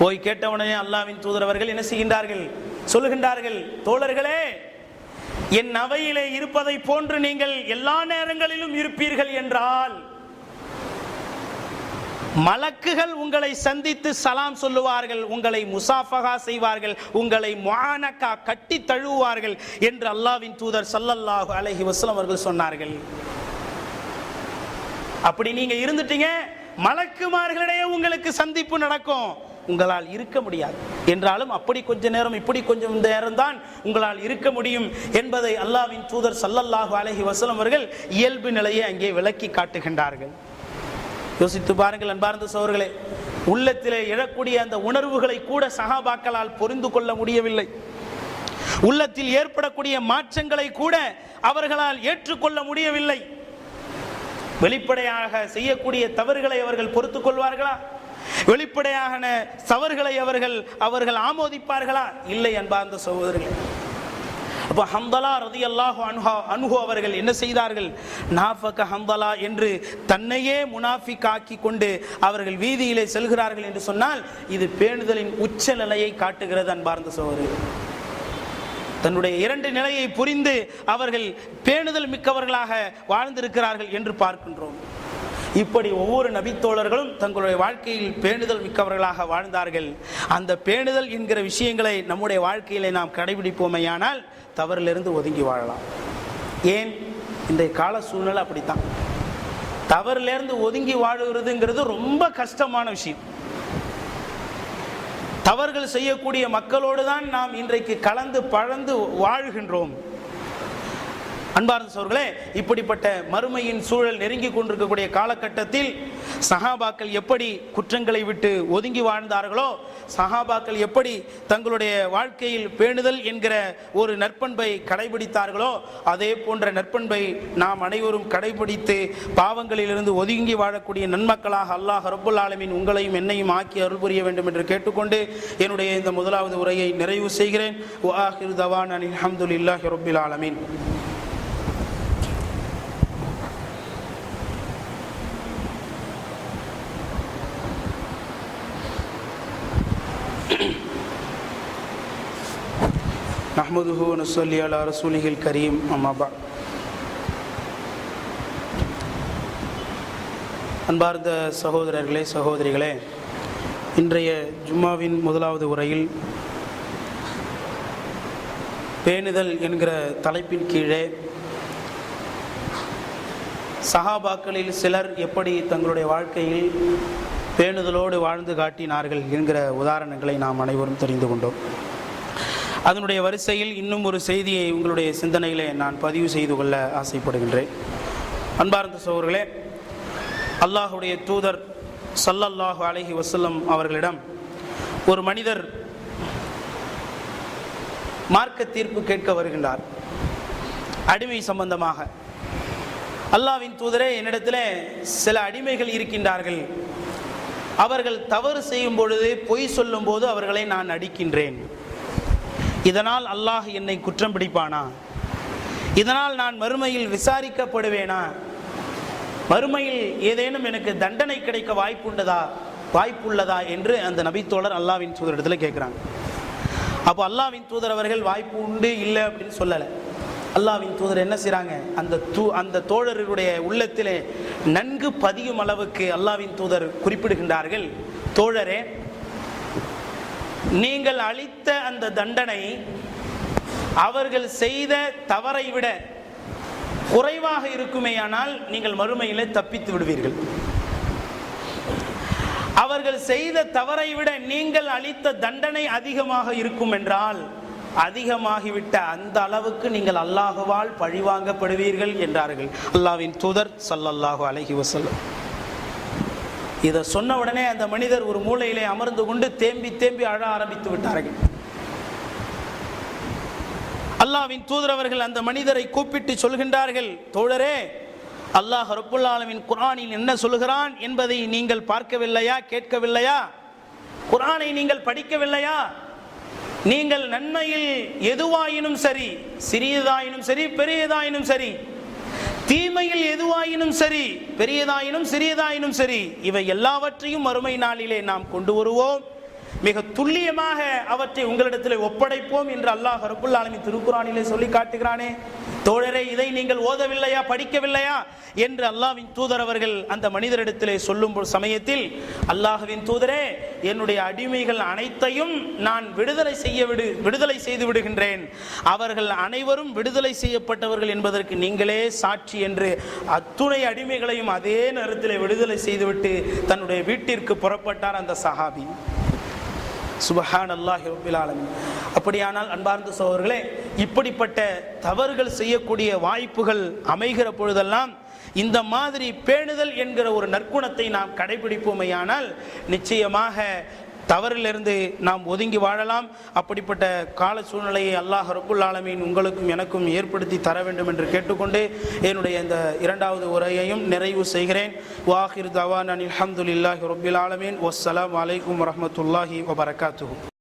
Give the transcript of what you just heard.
போய் கேட்டவுடனே அல்லாவின் தூதரவர்கள் என்ன செய்கின்றார்கள்? சொல்லுகின்றார்கள் தோழர்களே என் அவையிலே இருப்பதை போன்று நீங்கள் எல்லா நேரங்களிலும் இருப்பீர்கள் என்றால் மலக்குகள் உங்களை சந்தித்து சலாம் சொல்லுவார்கள் உங்களை முசாஃபகா செய்வார்கள் உங்களை முஆனக்கா கட்டி தழுவுவார்கள் என்று அல்லாவின் தூதர் சல்லல்லாஹு அலஹி வஸ்லம் அவர்கள் சொன்னார்கள். அப்படி நீங்க இருந்துட்டீங்க மலக்குமார்களிடையே உங்களுக்கு சந்திப்பு நடக்கும். உங்களால் இருக்க முடியாது. என்றாலும் அப்படி கொஞ்ச நேரம் இப்படி கொஞ்சம் நேரம் தான் உங்களால் இருக்க முடியும் என்பதை அல்லாவின் தூதர் சல்லல்லாஹு அலஹி வசலம் அவர்கள் இயல்பு நிலையை அங்கே விளக்கி காட்டுகின்றார்கள். யோசித்து பாருங்கள் அன்பார்ந்த சோர்களே உள்ளத்திலே எழக்கூடிய அந்த உணர்வுகளை கூட சகாபாக்களால் புரிந்து கொள்ள முடியவில்லை. உள்ளத்தில் ஏற்படக்கூடிய மாற்றங்களை கூட அவர்களால் ஏற்றுக்கொள்ள முடியவில்லை. வெளிப்படையாக செய்யக்கூடிய தவறுகளை அவர்கள் பொறுத்துக் கொள்வார்களா? வெளிப்படையான தவறுகளை அவர்கள் அவர்கள் ஆமோதிப்பார்களா? இல்லை அன்பார்ந்த சகோதரர்களே. அப்போ ஹம்பலா ரதி அல்லாஹு அன்ஹா அன்ஹு அவர்கள் என்ன செய்தார்கள்? நாஃபக ஹம்பலா என்று தன்னையே முனாஃபிக் காக்கி கொண்டு அவர்கள் வீதியிலே செல்கிறார்கள் என்று சொன்னால் இது பேணுதலின் உச்ச நிலையை காட்டுகிறது அன்பார்ந்த சகோதரர்கள். தன்னுடைய இரண்டு நிலையை புரிந்து அவர்கள் பேணுதல் மிக்கவர்களாக வாழ்ந்திருக்கிறார்கள் என்று பார்க்கின்றோம். இப்படி ஒவ்வொரு நபித்தோழர்களும் தங்களுடைய வாழ்க்கையில் பேணுதல் மிக்கவர்களாக வாழ்ந்தார்கள். அந்த பேணுதல் என்கிற விஷயங்களை நம்முடைய வாழ்க்கையிலே நாம் கடைபிடிப்போமையானால் தவறிலிருந்து ஒதுங்கி வாழலாம். ஏன்? இன்றைய கால சூழ்நிலை அப்படித்தான். தவறிலிருந்து ஒதுங்கி வாழுகிறதுங்கிறது ரொம்ப கஷ்டமான விஷயம். தவறுகள் செய்யக்கூடிய மக்களோடு தான் நாம் இன்றைக்கு கலந்து பழந்து வாழ்கின்றோம். அன்பார்ந்த சோர்களே இப்படிப்பட்ட மறுமையின் சூழல் நெருங்கி கொண்டிருக்கக்கூடிய காலகட்டத்தில் சஹாபாக்கள் எப்படி குற்றங்களை விட்டு ஒதுங்கி வாழ்ந்தார்களோ சஹாபாக்கள் எப்படி தங்களுடைய வாழ்க்கையில் பேணுதல் என்கிற ஒரு நற்பண்பை கடைபிடித்தார்களோ அதே போன்ற நற்பண்பை நாம் அனைவரும் கடைபிடித்து பாவங்களிலிருந்து ஒதுங்கி வாழக்கூடிய நன்மக்களாக அல்லாஹ் ரபுல் ஆலமின் உங்களையும் என்னையும் ஆக்கி அருள் புரிய வேண்டும் என்று கேட்டுக்கொண்டு என்னுடைய இந்த முதலாவது உரையை நிறைவு செய்கிறேன். வாஹிர் தவான் அனில் அஹமதுல்லாஹி ரப்புல் ஆலமீன். نحمده ونصلي على رسوله الكريم أما بعد அன்பார்ந்த சகோதரர்களே சகோதரிகளே இன்றைய ஜும்மாவின் முதலாவது உரையில் பேணுதல் என்கிற தலைப்பின் கீழே சஹாபாக்களில் சிலர் எப்படி தங்களுடைய வாழ்க்கையில் பேணுதலோடு வாழ்ந்து காட்டினார்கள் என்கிற உதாரணங்களை நாம் அனைவரும் தெரிந்து கொண்டோம் அதனுடைய வரிசையில் இன்னும் ஒரு செய்தியை உங்களுடைய சிந்தனையிலே நான் பதிவு செய்து கொள்ள ஆசைப்படுகின்றேன். அன்பார்ந்த சோர்களே அல்லாஹுடைய தூதர் சல்லல்லாஹு அலஹி வசல்லம் அவர்களிடம் ஒரு மனிதர் மார்க்க தீர்ப்பு கேட்க வருகின்றார். அடிமை சம்பந்தமாக. அல்லாவின் தூதரே என்னிடத்தில் சில அடிமைகள் இருக்கின்றார்கள். அவர்கள் தவறு செய்யும் பொழுது பொய் சொல்லும் போது அவர்களை நான் அடிக்கின்றேன். இதனால் அல்லாஹ் என்னை குற்றம் பிடிப்பானா? இதனால் நான் மறுமையில் விசாரிக்கப்படுவேனா? மறுமையில் ஏதேனும் எனக்கு தண்டனை கிடைக்க வாய்ப்புண்டதா? வாய்ப்புள்ளதா என்று அந்த நபித்தோழர் அல்லாவின் தூதரிடத்தில் கேட்குறாங்க அப்போ அல்லாவின் தூதர் அவர்கள் வாய்ப்பு உண்டு இல்லை அப்படின்னு சொல்லலை. அல்லாவின் தூதர் என்ன செய்கிறாங்க அந்த தூ அந்த தோழர்களுடைய உள்ளத்திலே நன்கு பதியும் அளவுக்கு அல்லாவின் தூதர் குறிப்பிடுகின்றார்கள். தோழரே நீங்கள் அளித்த அந்த தண்டனை அவர்கள் செய்த தவறை விட குறைவாக இருக்குமேயானால் நீங்கள் மறுமையிலே தப்பித்து விடுவீர்கள். அவர்கள் செய்த தவறை விட நீங்கள் அளித்த தண்டனை அதிகமாக இருக்கும் என்றால் அதிகமாகிவிட்ட அந்த அளவுக்கு நீங்கள் அல்லாஹுவால் பழிவாங்கப்படுவீர்கள் என்றார்கள். அல்லாவின் தூதர் சல்லல்லாஹு அலைஹி வசல்லம் இதை சொன்ன உடனே அந்த மனிதர் ஒரு மூலையிலே அமர்ந்து கொண்டு தேம்பி தேம்பி அழ ஆரம்பித்து விட்டார்கள். அல்லாவின் தூதரவர்கள் அந்த மனிதரை கூப்பிட்டு சொல்கின்றார்கள் தோழரே அல்லாஹ் ரபுல்லாலமின் குரானில் என்ன சொல்கிறான் என்பதை நீங்கள் பார்க்கவில்லையா கேட்கவில்லையா? குரானை நீங்கள் படிக்கவில்லையா? நீங்கள் நன்மையில் எதுவாயினும் சரி சிறியதாயினும் சரி பெரியதாயினும் சரி தீமையில் எதுவாயினும் சரி பெரியதாயினும் சிறியதாயினும் சரி இவை எல்லாவற்றையும் மறுமை நாளிலே நாம் கொண்டு வருவோம். மிக துல்லியமாக அவற்றை உங்களிடத்தில் ஒப்படைப்போம் என்று அல்லாஹ் ரபுல் ஆலமி திருக்குறானிலே சொல்லி காட்டுகிறானே. தோழரே இதை நீங்கள் ஓதவில்லையா படிக்கவில்லையா? என்று அல்லாஹ்வின் தூதர் அவர்கள் அந்த மனிதரிடத்திலே சொல்லும் சமயத்தில் அல்லாஹுவின் தூதரே என்னுடைய அடிமைகள் அனைத்தையும் நான் விடுதலை செய்ய விடு விடுதலை செய்து விடுகின்றேன். அவர்கள் அனைவரும் விடுதலை செய்யப்பட்டவர்கள் என்பதற்கு நீங்களே சாட்சி என்று அத்துணை அடிமைகளையும் அதே நேரத்தில் விடுதலை செய்துவிட்டு தன்னுடைய வீட்டிற்கு புறப்பட்டார் அந்த சஹாபி. சுபஹான் அல்லாஹ் ரபில் அப்படியானால் அன்பார்ந்த சோழர்களே இப்படிப்பட்ட தவறுகள் செய்யக்கூடிய வாய்ப்புகள் அமைகிற பொழுதெல்லாம் இந்த மாதிரி பேணுதல் என்கிற ஒரு நற்குணத்தை நாம் கடைபிடிப்போமையானால் நிச்சயமாக தவறிலிருந்து நாம் ஒதுங்கி வாழலாம். அப்படிப்பட்ட கால சூழ்நிலையை அல்லாஹ் ரபுல் ஆலமீன் உங்களுக்கும் எனக்கும் ஏற்படுத்தி தர வேண்டும் என்று கேட்டுக்கொண்டு என்னுடைய இந்த இரண்டாவது உரையையும் நிறைவு செய்கிறேன். வாஹிர் தவான் அனில் அஹமதுல்லாஹி ரபுல் ஆலமீன். வஸ்ஸலாம் வலைக்கம் வரமத்துல்லாஹி வபரகாத்து